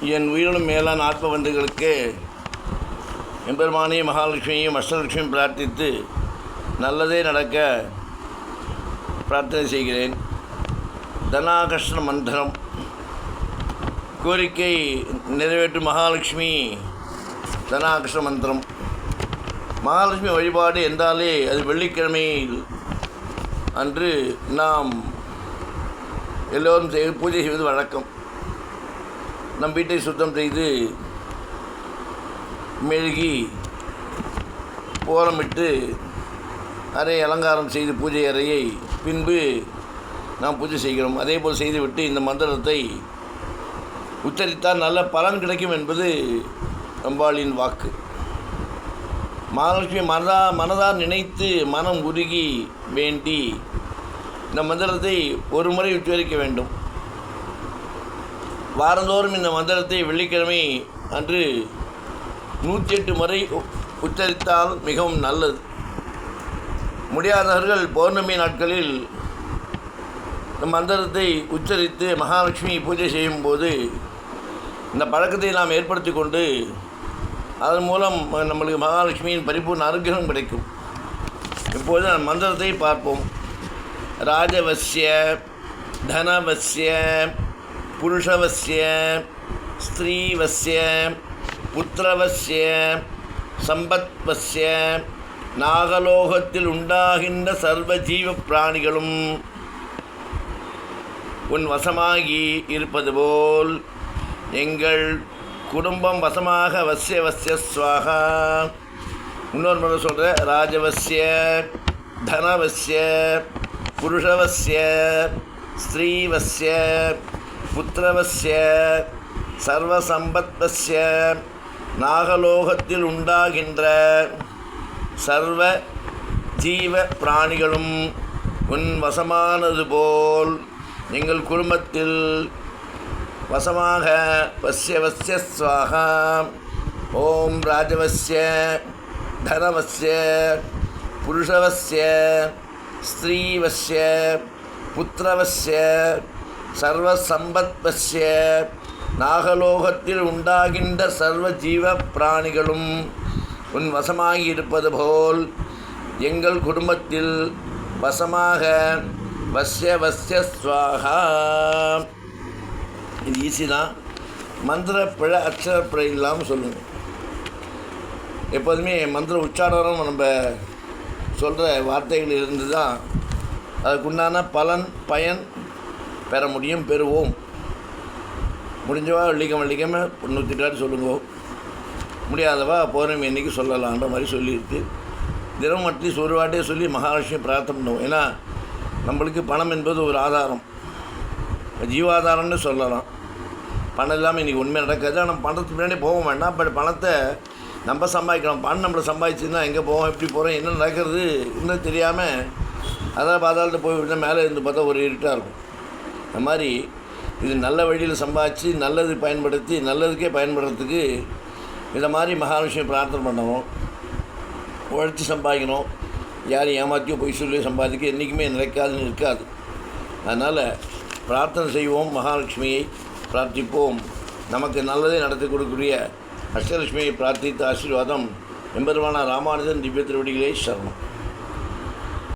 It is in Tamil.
என் உயிரினும் மேலான ஆத்ம பந்துகளுக்கு எம்பெருமானையும் மகாலட்சுமியையும் அஷ்டலட்சுமியும் பிரார்த்தித்து நல்லதே நடக்க பிரார்த்தனை செய்கிறேன். தனாகர்ஷ்ண மந்திரம். கோரிக்கை நிறைவேற்றும் மகாலட்சுமி தனாகர்ஷ்ண மந்திரம். மகாலட்சுமி வழிபாடு என்றாலே அது வெள்ளிக்கிழமையில் அன்று நாம் எல்லோரும் செய் பூஜை செய்வது வழக்கம். நம் வீட்டை சுத்தம் செய்து மெழுகி ஓரமிட்டு அறை அலங்காரம் செய்து பூஜை அறையை பின்பு நாம் பூஜை செய்கிறோம். அதே போல் செய்துவிட்டு இந்த மந்திரத்தை உச்சரித்தால் நல்ல பலன் கிடைக்கும் என்பது அம்பாளின் வாக்கு. மகாலட்சுமி மனதா மனதால் நினைத்து மனம் உருகி வேண்டி இந்த மந்திரத்தை ஒரு முறை உச்சரிக்க வேண்டும். வாரந்தோறும் இந்த மந்திரத்தை வெள்ளிக்கிழமை அன்று நூற்றி எட்டு முறை உச்சரித்தால் மிகவும் நல்லது. முடியாதவர்கள் பௌர்ணமி நாட்களில் இந்த மந்திரத்தை உச்சரித்து மகாலட்சுமி பூஜை செய்யும்போது இந்த பழக்கத்தை நாம் ஏற்படுத்தி கொண்டு அதன் மூலம் நம்மளுக்கு மகாலட்சுமியின் பரிபூர்ண அனுகிரகம் கிடைக்கும். இப்போது அந்த மந்திரத்தை பார்ப்போம். ராஜவசிய தனவசிய புருஷவசிய ஸ்திரீவசிய புத்திரவசிய சம்பத்வசிய நாகலோகத்தில் உண்டாகின்ற சர்வ ஜீவ பிராணிகளும் உன் வசமாகி இருப்பது போல் எங்கள் குடும்பம் வசமாக வசிய வசிய இன்னொரு முறை சொல்கிற ராஜவசிய தனவசிய புருஷவசிய ஸ்திரீவசிய புத்திரவசிய சர்வசம்பத்வசிய நாகலோகத்தில் உண்டாகின்ற சர்வ ஜீவ பிராணிகளும் உன் வசமானது போல் எங்கள் குடும்பத்தில் வசமாக வசிய வசிய ஓம் ராஜவசிய தனவசிய புருஷவசிய ஸ்திரீவசிய புத்திரவசிய சர்வசம்பத்வசிய நாகலோகத்தில் உண்டாகின்ற சர்வ ஜீவ பிராணிகளும் உன் வசமாகி இருப்பது போல் எங்கள் குடும்பத்தில் வசமாக வசிய வசிய ஸ்வாகா. இது ஈஸி தான். மந்திர பிழை அக்ஷர பிழை இல்லாமல் சொல்லுங்கள் எப்போதுமே மந்திர உச்சாரணம் நம்ம சொல்கிற வார்த்தைகள் இருந்து தான் அதுக்குண்டான பலன் பயன் பெற முடியும் பெறுவோம். முடிஞ்சவா வெள்ளிக்கிழமை வெள்ளிக்கிழமை நூற்றிட்டாட்டு சொல்லுங்க. முடியாதவா பௌர்ணமி என்றைக்கு சொல்லலான்ற மாதிரி சொல்லியிருக்கு. தினம் அட்லீஸ்ட் ஒரு வாட்டியே சொல்லி மகாலட்சுமி பிரார்த்தனை பண்ணுவோம். ஏன்னா நம்மளுக்கு பணம் என்பது ஒரு ஆதாரம். ஜீவாதாரம்னு சொல்லலாம். பணம் இல்லாமல் இன்றைக்கி உண்மை நடக்காது. ஆனால் பணத்துக்கு பின்னாடி போக வேண்டாம். பட் பணத்தை நம்ம சம்பாதிக்கணும் பணம் நம்மளை சம்பாதிச்சுன்னா எங்கே போவோம் எப்படி போகிறோம் என்ன நடக்கிறது இன்னும் தெரியாமல் அதான் பாதாளத்தை போய் விட்டால் மேலே இருந்து பார்த்தா ஒரு இருட்டாக இருக்கும். இந்த மாதிரி இது நல்ல வழியில் சம்பாதிச்சு நல்லது பயன்படுத்தி நல்லதுக்கே பயன்படுறதுக்கு இதை மாதிரி மகாலட்சுமி பிரார்த்தனை பண்ணணும். உழைச்சி சம்பாதிக்கணும். யாரையும் ஏமாற்றியோ பொய் சொல்லி சம்பாதிக்க என்றைக்குமே நிலைக்காதுன்னு இருக்காது. அதனால் பிரார்த்தனை செய்வோம் மகாலட்சுமியை பிரார்த்திப்போம். நமக்கு நல்லதை நடத்தி கொடுக்கக்கூடிய அஷ்டலட்சுமியை பிரார்த்தித்த ஆசீர்வாதம். எம்பெருமான ராமானுஜன் திவ்ய திருவடிகளே சரணம்.